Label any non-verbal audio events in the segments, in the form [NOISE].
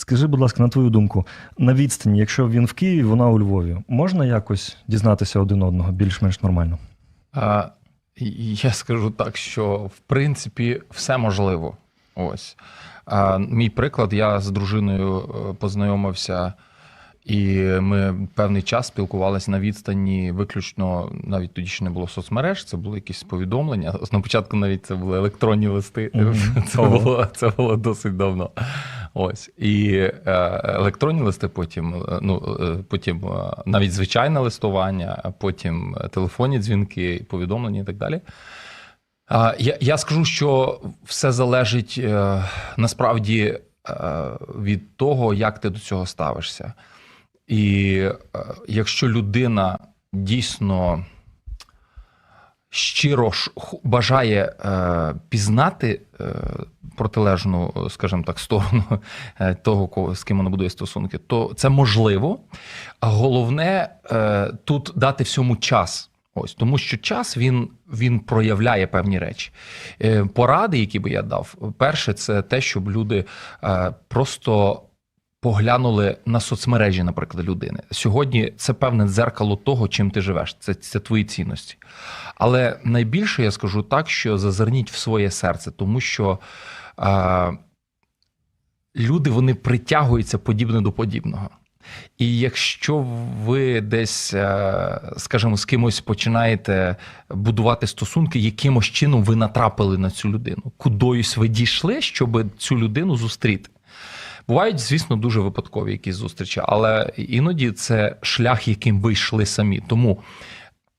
Скажи, будь ласка, на твою думку, на відстані, якщо він в Києві, вона у Львові, можна якось дізнатися один одного більш-менш нормально? А, я скажу так, що в принципі все можливо. Ось. А, мій приклад, я з дружиною е, познайомився, і ми певний час спілкувалися на відстані виключно, навіть тоді ще не було соцмереж, це були якісь повідомлення. На початку навіть це були електронні листи. Мгм. [LAUGHS] Це, було, це було досить давно. Ось. І е, електронні листи, потім, е, ну, е, потім навіть звичайне листування, потім телефонні дзвінки, повідомлення і так далі. Я, я скажу, що все залежить насправді від того, як ти до цього ставишся. І якщо людина дійсно щиро бажає пізнати протилежну, скажімо так, сторону е, того, з ким вона будує стосунки, то це можливо. Головне е, тут дати всьому час. Ось тому, що час він, він проявляє певні речі. Е, Поради, які би я дав, перше, це те, щоб люди просто поглянули на соцмережі, наприклад, людини. Сьогодні це певне дзеркало того, чим ти живеш. Це, це твої цінності. Але найбільше я скажу так, що зазирніть в своє серце, тому що е, люди вони притягуються подібне до подібного. І якщо ви десь, е, скажімо, з кимось починаєте будувати стосунки, якимось чином ви натрапили на цю людину, кудись ви дійшли, щоб цю людину зустріти. Бувають, звісно, дуже випадкові якісь зустрічі, але іноді це шлях, яким ви йшли самі. Тому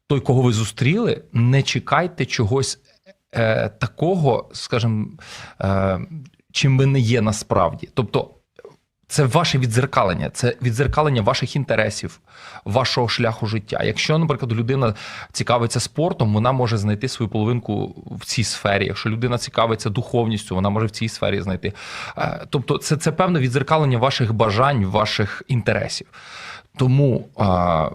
той, кого ви зустріли, не чекайте чогось е, такого, скажімо, е, чим ви не є насправді. Тобто, це ваше відзеркалення, це відзеркалення ваших інтересів, вашого шляху життя. Якщо, наприклад, людина цікавиться спортом, вона може знайти свою половинку в цій сфері. Якщо людина цікавиться духовністю, вона може в цій сфері знайти. Е, Тобто, це, це певне відзеркалення ваших бажань, ваших інтересів. Тому с-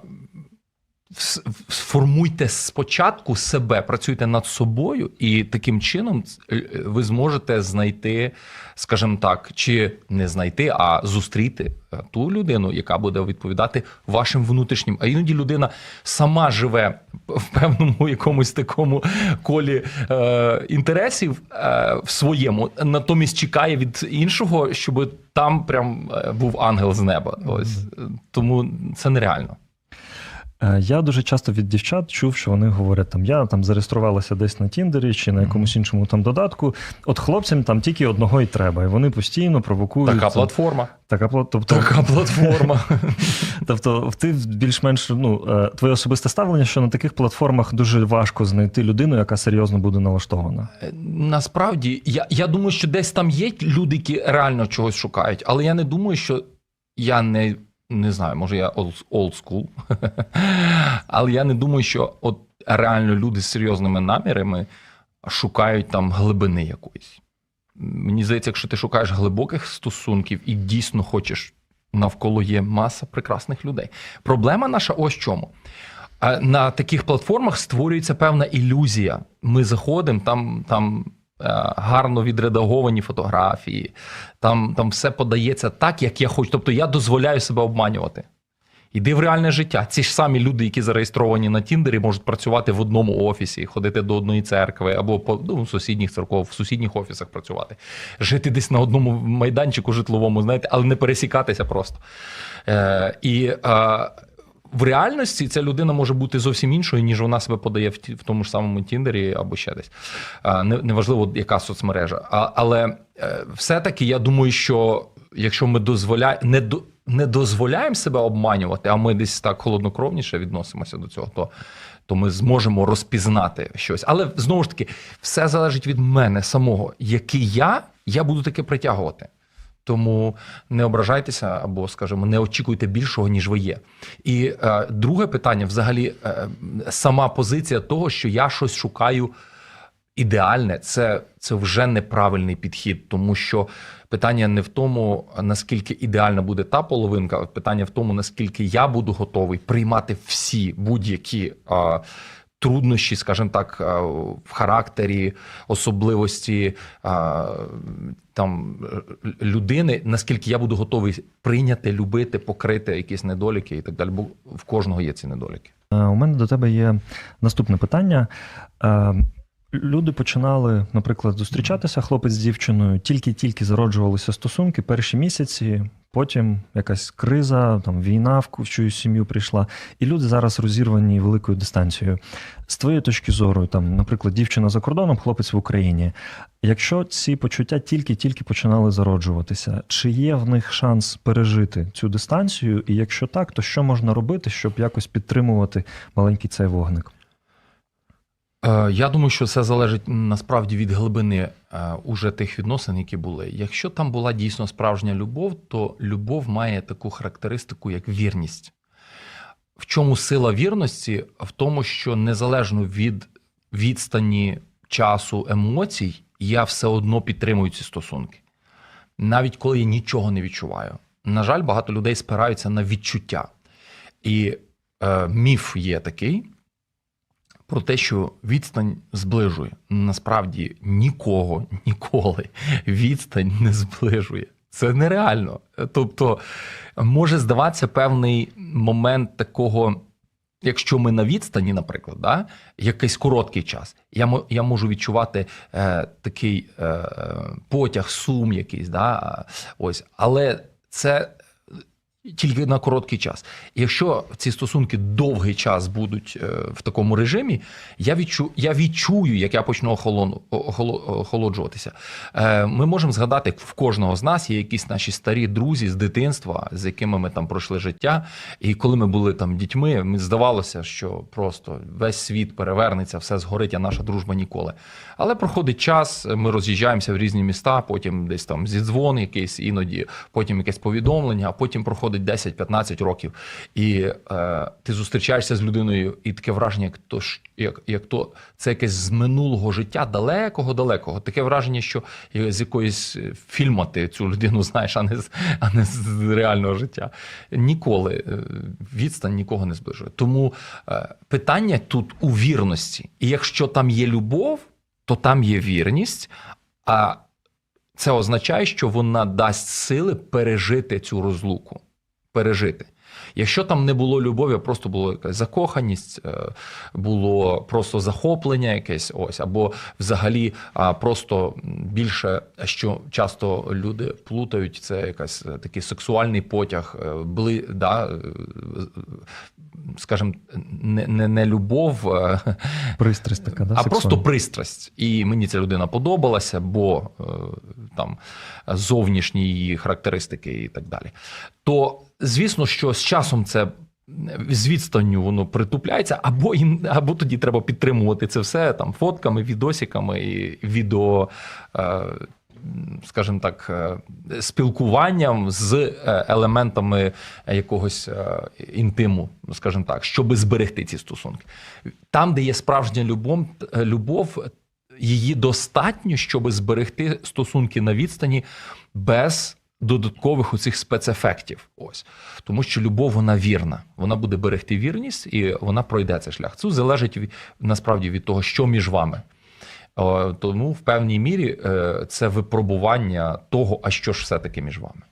сформуйте спочатку себе, працюйте над собою, і таким чином е, ви зможете знайти, скажімо так, чи не знайти, а зустріти е, ту людину, яка буде відповідати вашим внутрішнім. А іноді людина сама живе в певному якомусь такому колі е, інтересів е, в своєму, натомість чекає від іншого, щоб там прям е, був ангел з неба. Ось тому це нереально. Е, Я дуже часто від дівчат чув, що вони говорять там: я там зареєструвалася десь на Тіндері чи на якомусь іншому там додатку. От хлопцям там тільки одного і треба, і вони постійно провокують. Така платформа. Така тобто, Така платформа. [LAUGHS] тобто, ти більш-менш ну е, твоє особисте ставлення, що на таких платформах дуже важко знайти людину, яка серйозно буде налаштована. Е, Насправді, я, я думаю, що десь там є люди, які реально чогось шукають, але я не думаю, що я не, не знаю, може я school, [LAUGHS] але я не думаю, що от реально люди з серйозними намірами шукають там глибини якоїсь. Мені здається, якщо ти шукаєш глибоких стосунків і дійсно хочеш, навколо є маса прекрасних людей. Проблема наша ось чому. Е, На таких платформах створюється певна ілюзія. Ми заходимо, там, там гарно відредаговані фотографії, там, там все подається так, як я хочу. Тобто я дозволяю себе обманювати. Іди в реальне життя. Ці ж самі люди, які зареєстровані на Тіндері, можуть працювати в одному офісі, ходити до одної церкви або по ну, сусідніх церков, в сусідніх офісах працювати, жити десь на одному майданчику житловому, знаєте, але не пересікатися просто. Е, і е, в реальності ця людина може бути зовсім іншою, ніж вона себе подає в, ті- в тому ж самому Тіндері або ще десь. Не- Неважливо, яка соцмережа. А, але е, все-таки я думаю, що якщо ми дозволяємо, не, до, не дозволяємо себе обманювати, а ми десь так холоднокровніше відносимося до цього, то, то ми зможемо розпізнати щось. Але знову ж таки, все залежить від мене самого. Який я, я буду таке притягувати. Тому не ображайтеся або, скажімо, не очікуйте більшого, ніж ви є. І е, друге питання, взагалі, е, сама позиція того, що я щось шукаю ідеальне, це, це вже неправильний підхід, тому що питання не в тому, наскільки ідеальна буде та половинка, а питання в тому, наскільки я буду готовий приймати всі будь-які. е, труднощі, скажімо так, е, в характері, особливості е, там е, людини, наскільки я буду готовий прийняти, любити, покрити якісь недоліки і так далі. Бо в кожного є ці недоліки. У мене до тебе є наступне питання. Люди починали, наприклад, зустрічатися хлопець з дівчиною, тільки-тільки зароджувалися стосунки перші місяці, потім якась криза, там війна в в сім'ю прийшла, і люди зараз розірвані великою дистанцією. З твоєї точки зору, там, наприклад, дівчина за кордоном, хлопець в Україні. Якщо ці почуття тільки-тільки починали зароджуватися, чи є в них шанс пережити цю дистанцію? І якщо так, то що можна робити, щоб якось підтримувати маленький цей вогник? Е, Я думаю, що це залежить насправді від глибини е, уже тих відносин, які були. Якщо там була дійсно справжня любов, то любов має таку характеристику, як вірність. В чому сила вірності? В тому, що незалежно від відстані часу, емоцій, я все одно підтримую ці стосунки. Навіть коли я нічого не відчуваю. На жаль, багато людей спираються на відчуття. І е, міф є такий про те, що відстань зближує. Насправді нікого ніколи відстань не зближує. Це нереально. Тобто може здаватися певний момент такого. Якщо ми на відстані, наприклад, да, якийсь короткий час, я я можу відчувати е, такий е, потяг, сум якийсь, да, ось, але це тільки на короткий час. Якщо ці стосунки довгий час будуть е, в такому режимі, я відчу, я відчую, як я почну охолону, охолоджуватися. Е, Ми можемо згадати, в кожного з нас є якісь наші старі друзі з дитинства, з якими ми там пройшли життя. І коли ми були там дітьми, мені здавалося, що просто весь світ перевернеться, все згорить, а наша дружба ніколи. Але проходить час, ми роз'їжджаємося в різні міста, потім десь там зідзвон якийсь, іноді, потім якесь повідомлення, а потім проходить 10-15 років, і е, ти зустрічаєшся з людиною, і таке враження, як то як, як то це якесь з минулого життя, далекого, далекого. Таке враження, що з якоїсь фільму ти цю людину знаєш, а не з а не з реального життя. Ніколи е, відстань нікого не зближує. Тому е, питання тут у вірності. І якщо там є любов, то там є вірність. А це означає, що вона дасть сили пережити цю розлуку. Пережити. Якщо там не було любові, просто була якась закоханість, е, було просто захоплення якесь, ось, або взагалі просто більше, що часто люди плутають, це якась е, такий сексуальний потяг, е, бли, да, скажімо, не, не, не любов, Пристрасть така, да, а сексуальна? просто пристрасть. І мені ця людина подобалася, бо е, там зовнішні її характеристики і так далі. То звісно, що з часом це. З відстанню воно притупляється, або їм, або тоді треба підтримувати це все там фотками, відосиками і відео, е, скажімо так, е, спілкуванням з е, елементами якогось е, інтиму, скажімо так, щоб зберегти ці стосунки. Там, де є справжня любов, любов, її достатньо, щоб зберегти стосунки на відстані без додаткових оцих спецефектів. Ось тому, що любов вона вірна, вона буде берегти вірність і вона пройде цей шлях. Це залежить від, насправді від того, що між вами. О, Тому в певній мірі е, це випробування того, а що ж все таки між вами.